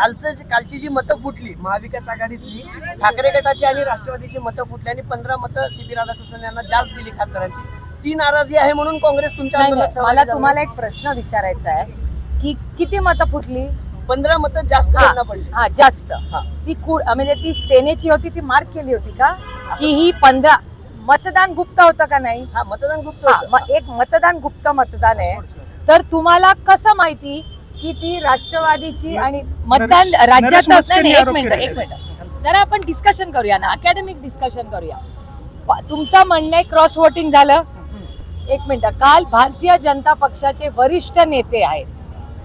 कालचं जे- कालची जी मतं फुटली महाविकास आघाडीतली ठाकरे गटाची आणि राष्ट्रवादीची मतं फुटली आणि पंधरा मतं सी पी राधाकृष्णन यांना जास्त दिली खासदारांची. ती नाराजी आहे म्हणून काँग्रेस तुमच्या मला. तुम्हाला एक प्रश्न विचारायचा आहे की किती मतं फुटली? पंधरा मतं जास्त हा, पडली. हा जास्त. ती कु- म्हणजे ती सेनेची होती ती मार्क केली होती का? की ही पंधरा मतदान गुप्त होतं का नाही? हा मतदान गुप्त एक मतदान गुप्त मतदान आहे. तर तुम्हाला कसं माहिती की ती राष्ट्रवादीची आणि मतदान राज्याचं एक मिनिट. एक मिनिट. जरा आपण डिस्कशन करूया ना. अकॅडमिक डिस्कशन करूया. तुमचं म्हणणं आहे क्रॉस वोटिंग झालं. एक मिनिट. काल भारतीय जनता पक्षाचे वरिष्ठ नेते आहेत.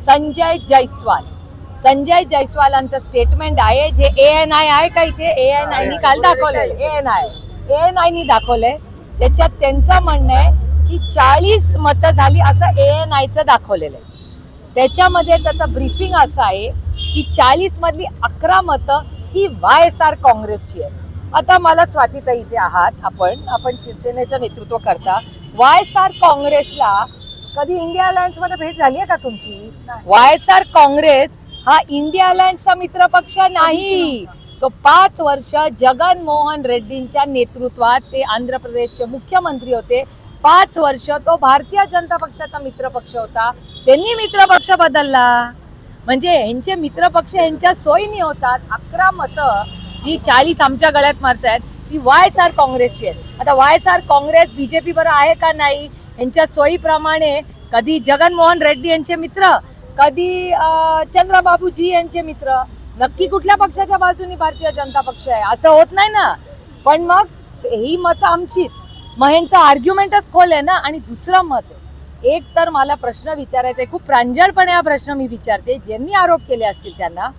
संजय जयस्वाल संजय जयस्वालांचं स्टेटमेंट आहे जे ए एन आय आहे का इथे? ए एन आयनी काल दाखवलेलं A N I A N आयनी दाखवलंय. ज्याच्यात त्यांचं म्हणणं आहे की चाळीस मतं झाली असं ए एन आयचं दाखवलेलं आहे. त्याच्यामध्ये त्याचं ब्रीफिंग असं आहे की चाळीस मधली अकरा मतं ही वाय एस आर काँग्रेसची आहे आता मला स्वातीताई इथे आहात आपण. आपण शिवसेनेचं नेतृत्व करता. वाय एस आर काँग्रेसला कधी इंडिया अलायन्समध्ये भेट झाली आहे का तुमची? वाय एस आर काँग्रेस हा इंडिया अलायन्सचा मित्र पक्ष नाही. तो पाच वर्ष जगन मोहन रेड्डींच्या नेतृत्वात ते आंध्र प्रदेशचे मुख्यमंत्री होते. पाच वर्ष तो भारतीय जनता पक्षाचा मित्र पक्ष होता. त्यांनी मित्र पक्ष बदलला. म्हणजे यांचे मित्र पक्ष यांच्या सोयीने होतात. अकरा मतं जी चाळीस आमच्या गळ्यात मारतायत ती वाय एस आर काँग्रेसची आहेत. आता Y S R Congress BJP बरं आहे का नाही यांच्या सोयीप्रमाणे कधी जगनमोहन रेड्डी यांचे मित्र कधी चंद्रबाबूजी यांचे मित्र नक्की कुठल्या पक्षाच्या बाजूनी भारतीय जनता पक्ष आहे? असं होत नाही ना. पण मग ही मतं आमचीच. मग ह्यांचा आर्ग्युमेंटच खोल आहे ना? आणि दुसरं मत आहे. एक तर मला प्रश्न विचारायचा आहे. खूप प्रांजळपणे हा प्रश्न मी विचारते. ज्यांनी आरोप केले असतील त्यांना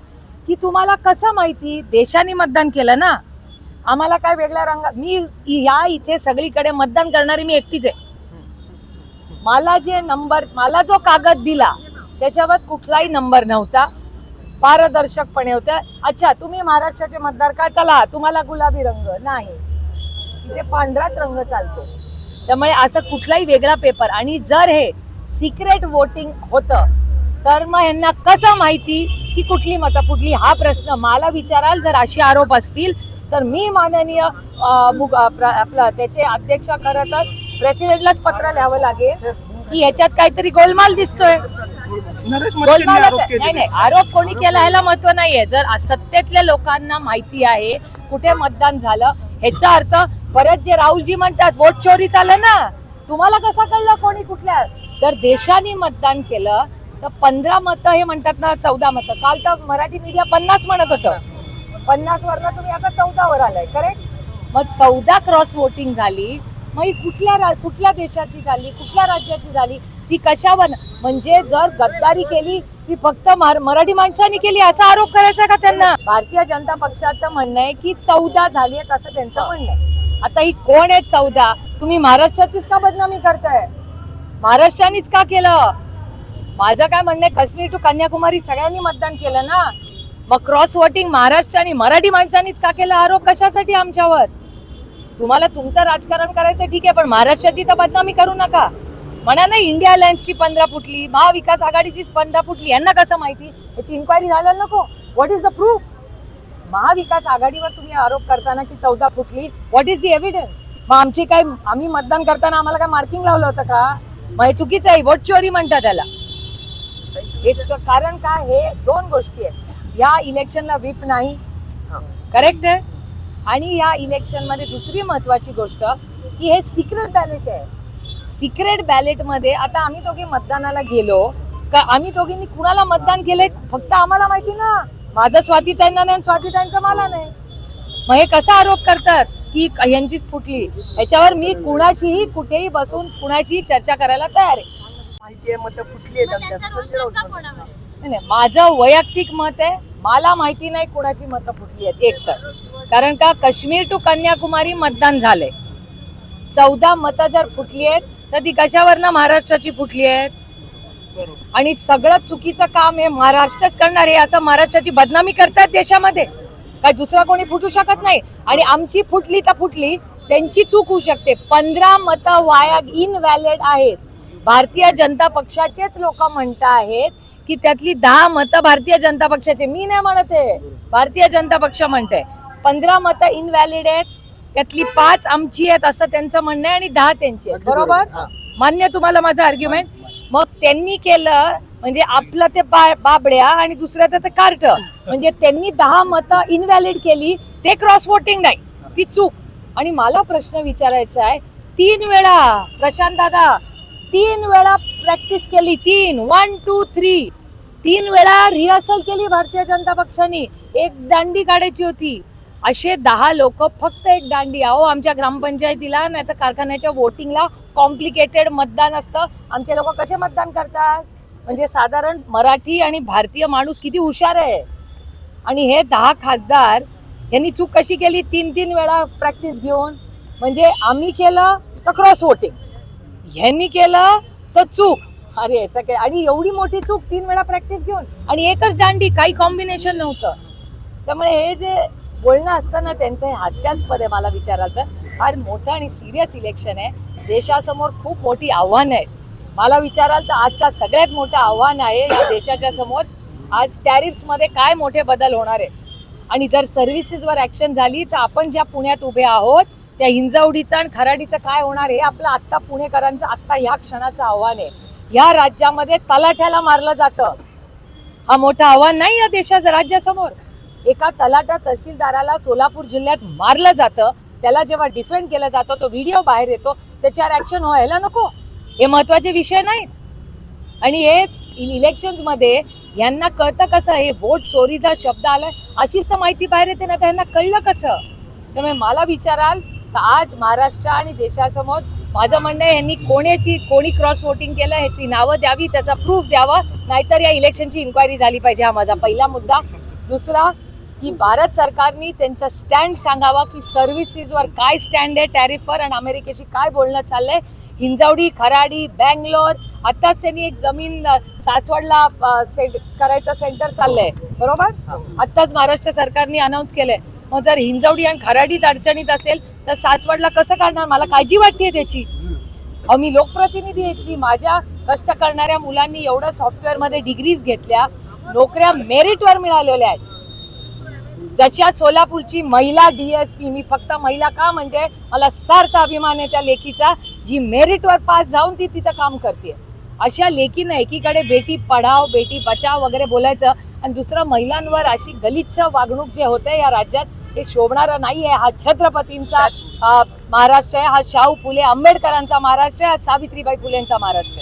की तुम्हाला कसं माहिती? देशाने मतदान केलं ना? आम्हाला काय वेगळ्या रंग? मी या इथे सगळीकडे मतदान करणारी मी एकटीच आहे. मला जे नंबर मला जो कागद दिला त्याच्यावर कुठलाही नंबर नव्हता. पारदर्शकपणे होत्या. अच्छा तुम्ही महाराष्ट्राचे मतदार का? चला तुम्हाला गुलाबी रंग. नाही. इथे पांढराच रंग चालतो. त्यामुळे असं कुठलाही वेगळा पेपर आणि जर हे सिक्रेट वोटिंग होतं तर मग यांना कसं माहिती की कुठली मतं फुटली हा प्रश्न? मला विचाराल जर असे आरोप असतील तर मी माननीय आपलं त्याचे अध्यक्ष खरं तर प्रेसिडेंटलाच पत्र लिहावं लागेल की ह्याच्यात काहीतरी गोलमाल दिसतोय. नाही केले नाही आरोप कोणी केला ह्याला महत्त्व नाहीये. जर सत्तेतल्या लोकांना माहिती आहे कुठे मतदान झालं ह्याचा अर्थ परत जे राहुलजी म्हणतात वोट चोरी चाललं ना. तुम्हाला कसं कळलं कोणी कुठल्या? जर देशाने मतदान केलं तर पंधरा मतं हे म्हणतात ना चौदा मतं. काल तर मराठी मीडिया पन्नास म्हणत होतं. पन्नास वरनं तुम्ही आता चौदावर आलाय करेक्ट मग चौदा क्रॉस वोटिंग झाली मग ही कुठल्या रा- कुठल्या देशाची झाली कुठल्या राज्याची झाली ती कशावर? म्हणजे जर गद्दारी केली ती फक्त मार- मराठी माणसांनी केली असा आरोप करायचा का त्यांना? भारतीय जनता पक्षाचं म्हणणं आहे की चौदा झाली आहेत असं त्यांचं म्हणणं आहे. आता ही कोण आहे चौदा? तुम्ही महाराष्ट्राचीच का बदनामी करताय? महाराष्ट्रानेच का केलं? माझं काय म्हणणं आहे काश्मीर टू कन्याकुमारी सगळ्यांनी मतदान केलं ना? मग क्रॉस वोटिंग महाराष्ट्राने मराठी माणसांनीच का केलं आरोप? कशासाठी आमच्यावर? तुम्हाला तुमचं राजकारण करायचं ठीक आहे पण महाराष्ट्राची तर बदनामी करू नका. म्हणा ना इंडिया अलायन्सची पंधरा फुटली महाविकास आघाडीचीच पंधरा फुटली यांना कसं माहिती? याची इन्क्वायरी झायला नको. What is the proof Mahavikas आघाडीवर तुम्ही आरोप करताना की चौदा फुटली. व्हॉट इज द एव्हिडन्स मग आमची काय आम्ही मतदान करताना आम्हाला काय मार्किंग लावलं होतं का? मग हे चुकीचं आहे. वोट चोरी म्हणतात त्याला. याचं कारण काय? हे दोन गोष्टी आहेत. या इलेक्शनला व्हीप नाही. करेक्ट आहे? आणि या इलेक्शनमध्ये दुसरी महत्वाची गोष्ट की हे सिक्रेट बॅलेट आहे. सिक्रेट बॅलेटमध्ये आता आम्ही दोघे मतदानाला गेलो. का आम्ही दोघींनी कुणाला मतदान केलंय फक्त आम्हाला माहिती ना? माझं स्वातीताईंना नाही स्वातीताईंचं मला नाही. मग हे कसा आरोप करतात? की यांची फुटली. याच्यावर मी कुणाशीही कुठेही बसून कुणाशीही चर्चा करायला तयार आहे. माहिती आहे मतं फुटली नाही, माझं वैयक्तिक मत आहे. मला माहिती नाही कुणाची मतं फुटली आहेत एक तर. कारण का काश्मीर टू कन्याकुमारी मतदान झालंय. चौदा मतं जर फुटली आहेत तर ती कशावरनं महाराष्ट्राची फुटली आहेत? आणि सगळं चुकीचं काम हे महाराष्ट्रच करणार आहे असं महाराष्ट्राची बदनामी करतात देशामध्ये. काय दुसरा कोणी फुटू शकत नाही. आणि आमची फुटली तर फुटली त्यांची चूक होऊ शकते. पंधरा मतं वाया इनव्हॅलिड आहेत. भारतीय जनता पक्षाचेच लोक म्हणत आहेत की त्यातली दहा मतं भारतीय जनता पक्षाचे. मी नाही म्हणत आहे. भारतीय जनता पक्ष म्हणते पंधरा मतं इनव्हॅलिड आहेत. त्यातली पाच आमची आहेत असं त्यांचं म्हणणं आहे आणि दहा त्यांची आहेत. बरोबर. मान्य तुम्हाला माझं आर्ग्युमेंट मग त्यांनी केलं म्हणजे आपलं ते बाबड्या आणि दुसऱ्याचं ते कार्ट. म्हणजे त्यांनी दहा मतं इनव्हॅलिड केली ते क्रॉस वोटिंग नाही. ती चूक. आणि मला प्रश्न विचारायचा आहे तीन वेळा प्रशांत दादा तीन वेळा प्रॅक्टिस केली तीन वन टू थ्री तीन वेळा रिहर्सल केली भारतीय जनता पक्षाने. एक दांडी काढायची होती. असे दहा लोक फक्त एक दांडी. अहो आमच्या ग्रामपंचायतीला नाही तर कारखान्याच्या वोटिंगला कॉम्प्लिकेटेड मतदान असतं. आमचे लोक कसे मतदान करतात? म्हणजे साधारण मराठी आणि भारतीय माणूस किती हुशार आहे? आणि हे दहा खासदार यांनी चूक कशी केली? तीन तीन वेळा प्रॅक्टिस घेऊन. म्हणजे आम्ही केलं तर क्रॉस वोटिंग ह्यांनी केलं तर चूक. अरे याचं काय? आणि एवढी मोठी चूक तीन वेळा प्रॅक्टिस घेऊन. आणि एकच दांडी काही कॉम्बिनेशन नव्हतं. त्यामुळे हे जे बोलणं असतं ना त्यांचं हे हास्यास्पद आहे मला विचाराल तर. फार मोठं आणि सिरियस इलेक्शन आहे. देशासमोर खूप मोठी आव्हानं आहेत. मला विचाराल तर आजचा सगळ्यात मोठं आव्हान आहे या देशाच्या समोर. आज टॅरिफ्समध्ये काय मोठे बदल होणार आहे आणि जर सर्व्हिसेसवर ॲक्शन झाली तर आपण ज्या पुण्यात उभे आहोत त्या हिंजवडीचं आणि खराडीचं काय होणार आहे आपलं आत्ता पुणेकरांचं आत्ता ह्या क्षणाचं आव्हान आहे. ह्या राज्यामध्ये तलाठ्याला मारलं जातं. हा मोठं आव्हान नाही या देशाचं राज्यासमोर. एका तलाटा तहसीलदाराला सोलापूर जिल्ह्यात मारलं जातं. त्याला जेव्हा डिफेंड केलं जातं तो व्हिडिओ बाहेर येतो. त्याच्यावर ऍक्शन व्हायला नको. हे महत्त्वाचे विषय नाहीत. आणि हे इलेक्शनमध्ये यांना कळतं कसं हे वोट चोरीचा शब्द आलाय? अशीच तर माहिती बाहेर येते ना त्यांना कळलं कसं? त्यामुळे मला विचाराल तर आज महाराष्ट्र आणि देशासमोर माझं म्हणणं आहे यांनी कोणाची कोणी क्रॉस वोटिंग केलं ह्याची नावं द्यावी त्याचा प्रूफ द्यावं नाहीतर या इलेक्शनची इन्क्वायरी झाली पाहिजे. हा माझा पहिला मुद्दा. दुसरा की भारत सरकारनी त्यांचा स्टँड सांगावा की सर्व्हिसेसवर काय स्टँड आहे टॅरिफवर आणि अमेरिकेशी काय बोलणं चाललंय? हिंजवडी खराडी बँगलोर आताच त्यांनी एक जमीन सासवडला सेट करायचं सेंटर चाललंय. बरोबर? आताच महाराष्ट्र सरकारने अनाऊन्स केलंय. मग जर हिंजवडी आणि खराडीच अडचणीत असेल तर सासवडला कसं काढणार मला काळजी वाटते त्याची. मी लोकप्रतिनिधी आहे की माझ्या कष्ट करणाऱ्या मुलांनी एवढं सॉफ्टवेअरमध्ये डिग्रीज घेतल्या नोकऱ्या मेरिटवर मिळालेल्या आहेत. जशा सोलापूरची महिला डीएसपी मी फक्त महिला का म्हणजे मला सार्थ अभिमान आहे त्या लेखीचा जी मेरिटवर पास जाऊन ती तिचं काम करते. अशा लेखीनं एकीकडे बेटी पढाव बेटी बचाव वगैरे बोलायचं आणि दुसरं महिलांवर अशी गलिच्छ वागणूक जे होते या राज्यात ते शोभणारं नाही आहे हा छत्रपतींचा महाराष्ट्र आहे हा शाहू फुले आंबेडकरांचा महाराष्ट्र आहे हा सावित्रीबाई फुलेंचा महाराष्ट्र आहे.